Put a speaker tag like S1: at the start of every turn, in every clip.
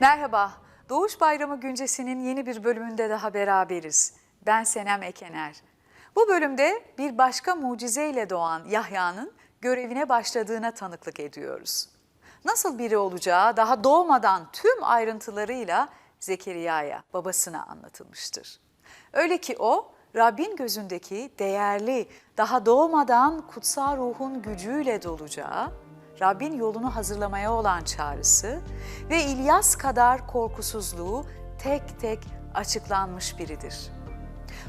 S1: Merhaba, Doğuş Bayramı Güncesi'nin yeni bir bölümünde daha beraberiz. Ben Senem Ekener. Bu bölümde bir başka mucizeyle doğan Yahya'nın görevine başladığına tanıklık ediyoruz. Nasıl biri olacağı daha doğmadan tüm ayrıntılarıyla Zekeriya'ya, babasına anlatılmıştır. Öyle ki o, Rabbin gözündeki değerli, daha doğmadan kutsal ruhun gücüyle dolacağı, Rabbin yolunu hazırlamaya olan çağrısı ve İlyas kadar korkusuzluğu tek tek açıklanmış biridir.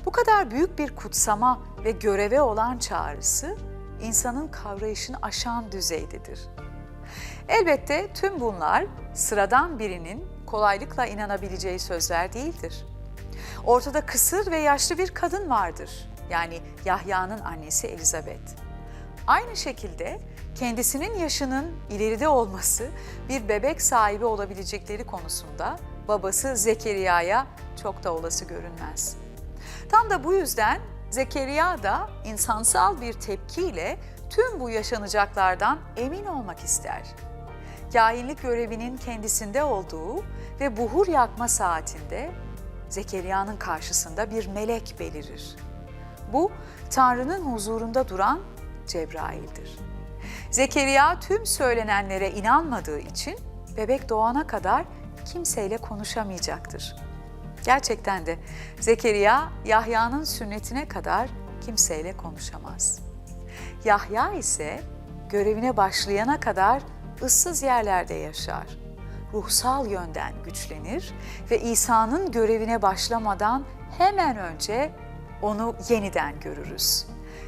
S1: Bu kadar büyük bir kutsama ve göreve olan çağrısı insanın kavrayışını aşan düzeydedir. Elbette tüm bunlar sıradan birinin kolaylıkla inanabileceği sözler değildir. Ortada kısır ve yaşlı bir kadın vardır. Yani Yahya'nın annesi Elizabeth. Aynı şekilde kendisinin yaşının ileride olması bir bebek sahibi olabilecekleri konusunda babası Zekeriya'ya çok da olası görünmez. Tam da bu yüzden Zekeriya da insansal bir tepkiyle tüm bu yaşanacaklardan emin olmak ister. Kahinlik görevinin kendisinde olduğu ve buhur yakma saatinde Zekeriya'nın karşısında bir melek belirir. Bu Tanrı'nın huzurunda duran Cebrail'dir. Zekeriya tüm söylenenlere inanmadığı için bebek doğana kadar kimseyle konuşamayacaktır. Gerçekten de Zekeriya Yahya'nın sünnetine kadar kimseyle konuşamaz. Yahya ise görevine başlayana kadar ıssız yerlerde yaşar. Ruhsal yönden güçlenir ve İsa'nın görevine başlamadan hemen önce onu yeniden görürüz.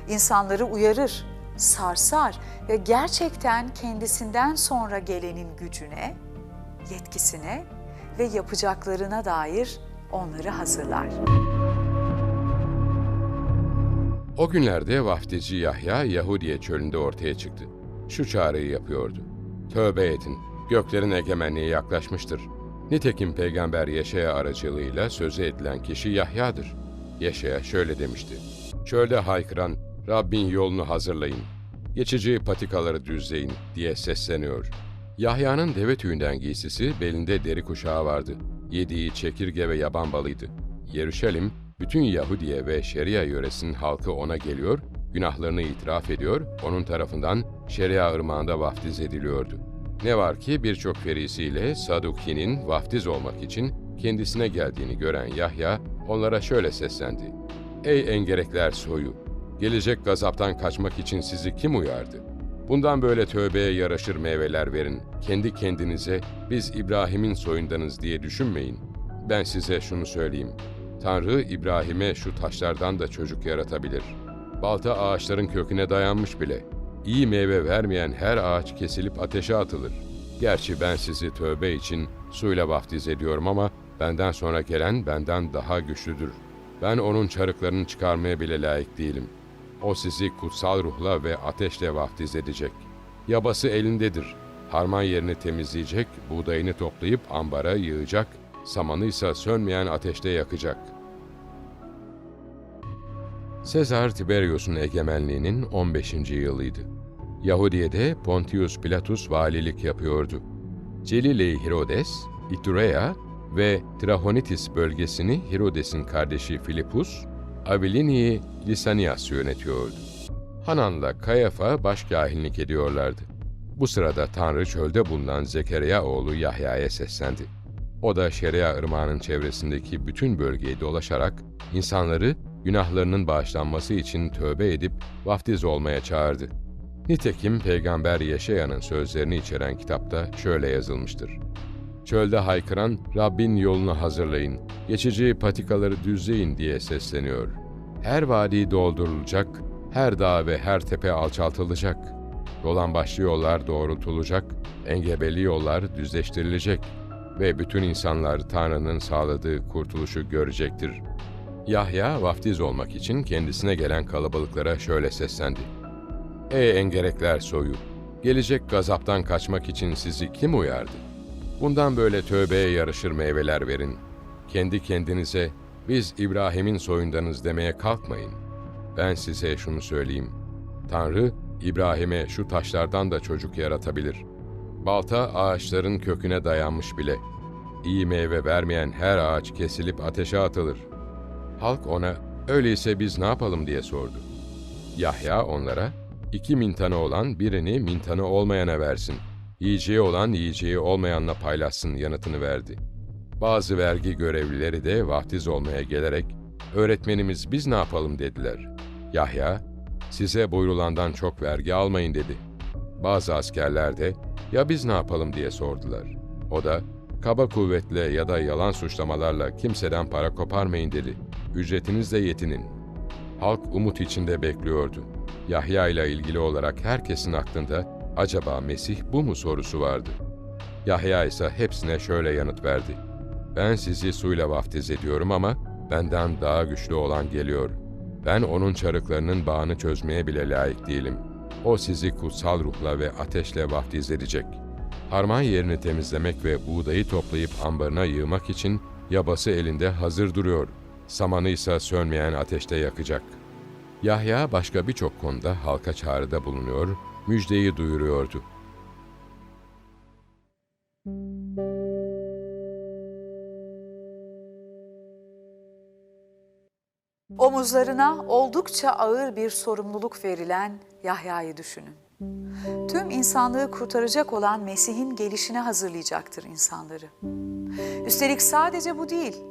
S1: İnsanları uyarır, sarsar ve gerçekten kendisinden sonra gelenin gücüne, yetkisine ve yapacaklarına dair onları hazırlar.
S2: O günlerde vaftici Yahya Yahudiye çölünde ortaya çıktı. Şu çağrıyı yapıyordu. Tövbe edin, göklerin egemenliği yaklaşmıştır. Nitekim peygamber Yeşaya aracılığıyla sözü edilen kişi Yahya'dır. Yeşaya şöyle demişti. Çölde haykıran, Rabbin yolunu hazırlayın, geçici patikaları düzleyin diye sesleniyor. Yahya'nın deve tüyünden giysisi, belinde deri kuşağı vardı. Yediği çekirge ve yaban balıydı. Yeruşalim, bütün Yahudiye ve Şeria yöresinin halkı ona geliyor, günahlarını itiraf ediyor, onun tarafından Şeria ırmağında vaftiz ediliyordu. Ne var ki birçok ferisiyle Saduki'nin vaftiz olmak için kendisine geldiğini gören Yahya onlara şöyle seslendi. Ey engerekler soyu! Gelecek gazaptan kaçmak için sizi kim uyardı? Bundan böyle tövbeye yaraşır meyveler verin. Kendi kendinize biz İbrahim'in soyundanız diye düşünmeyin. Ben size şunu söyleyeyim. Tanrı İbrahim'e şu taşlardan da çocuk yaratabilir. Balta ağaçların köküne dayanmış bile. İyi meyve vermeyen her ağaç kesilip ateşe atılır. Gerçi ben sizi tövbe için suyla vaftiz ediyorum ama benden sonra gelen benden daha güçlüdür. Ben onun çarıklarını çıkarmaya bile layık değilim. O sizi kutsal ruhla ve ateşle vaftiz edecek. Yabası elindedir. Harman yerini temizleyecek, buğdayını toplayıp ambara yığacak, samanı ise sönmeyen ateşte yakacak. Sezar Tiberius'un egemenliğinin 15. yılıydı. Yahudiye'de Pontius Pilatus valilik yapıyordu. Celile Herodes, İturea ve Trahonitis bölgesini Herodes'in kardeşi Filipus, Avilini'yi Lisanias yönetiyordu. Hanan'la Kayafa başkâhinlik ediyorlardı. Bu sırada Tanrı çölde bulunan Zekeriya oğlu Yahya'ya seslendi. O da Şeria ırmağının çevresindeki bütün bölgeyi dolaşarak insanları günahlarının bağışlanması için tövbe edip vaftiz olmaya çağırdı. Nitekim Peygamber Yeşaya'nın sözlerini içeren kitapta şöyle yazılmıştır. Çölde haykıran Rabbin yolunu hazırlayın, geçici patikaları düzleyin diye sesleniyor. Her vadi doldurulacak, her dağ ve her tepe alçaltılacak. Dolan başlı yollar doğrultulacak, engebeli yollar düzleştirilecek ve bütün insanlar Tanrı'nın sağladığı kurtuluşu görecektir. Yahya vaftiz olmak için kendisine gelen kalabalıklara şöyle seslendi. Ey engerekler soyu! Gelecek gazaptan kaçmak için sizi kim uyardı? Bundan böyle tövbeye yarışır meyveler verin. Kendi kendinize biz İbrahim'in soyundanız demeye kalkmayın. Ben size şunu söyleyeyim. Tanrı İbrahim'e şu taşlardan da çocuk yaratabilir. Balta ağaçların köküne dayanmış bile. iyi meyve vermeyen her ağaç kesilip ateşe atılır. Halk ona, öyleyse biz ne yapalım diye sordu. Yahya onlara, iki mintanı olan birini mintanı olmayana versin. Yiyeceği olan yiyeceği olmayanla paylaşsın yanıtını verdi. Bazı vergi görevlileri de vaftiz olmaya gelerek, öğretmenimiz biz ne yapalım dediler. Yahya, size buyrulandan çok vergi almayın dedi. Bazı askerler de, ya biz ne yapalım diye sordular. O da, kaba kuvvetle ya da yalan suçlamalarla kimseden para koparmayın dedi. Ücretinizle yetinin. Halk umut içinde bekliyordu. Yahya ile ilgili olarak herkesin aklında acaba Mesih bu mu sorusu vardı. Yahya ise hepsine şöyle yanıt verdi. Ben sizi suyla vaftiz ediyorum ama benden daha güçlü olan geliyor. Ben onun çarıklarının bağını çözmeye bile layık değilim. O sizi kutsal ruhla ve ateşle vaftiz edecek. Harman yerini temizlemek ve buğdayı toplayıp ambarına yığmak için yabası elinde hazır duruyor. Samanı ise sönmeyen ateşte yakacak. Yahya başka birçok konuda halka çağrıda bulunuyor, müjdeyi duyuruyordu.
S1: Omuzlarına oldukça ağır bir sorumluluk verilen Yahya'yı düşünün. Tüm insanlığı kurtaracak olan Mesih'in gelişine hazırlayacaktır insanları. Üstelik sadece bu değil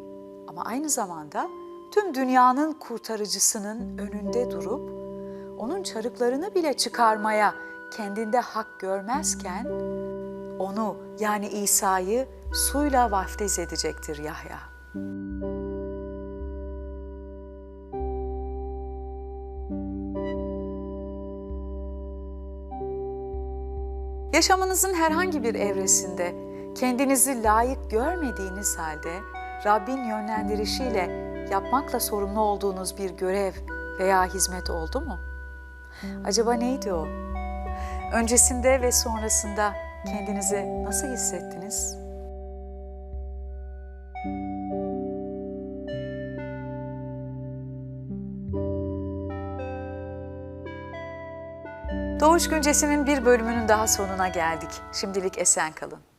S1: ama aynı zamanda tüm dünyanın kurtarıcısının önünde durup onun çarıklarını bile çıkarmaya kendinde hak görmezken onu yani İsa'yı suyla vaftiz edecektir Yahya. Yaşamınızın herhangi bir evresinde kendinizi layık görmediğiniz halde Rabbin yönlendirişiyle yapmakla sorumlu olduğunuz bir görev veya hizmet oldu mu? Acaba neydi o? Öncesinde ve sonrasında kendinizi nasıl hissettiniz? Doğuş Güncesi'nin bir bölümünün daha sonuna geldik. Şimdilik esen kalın.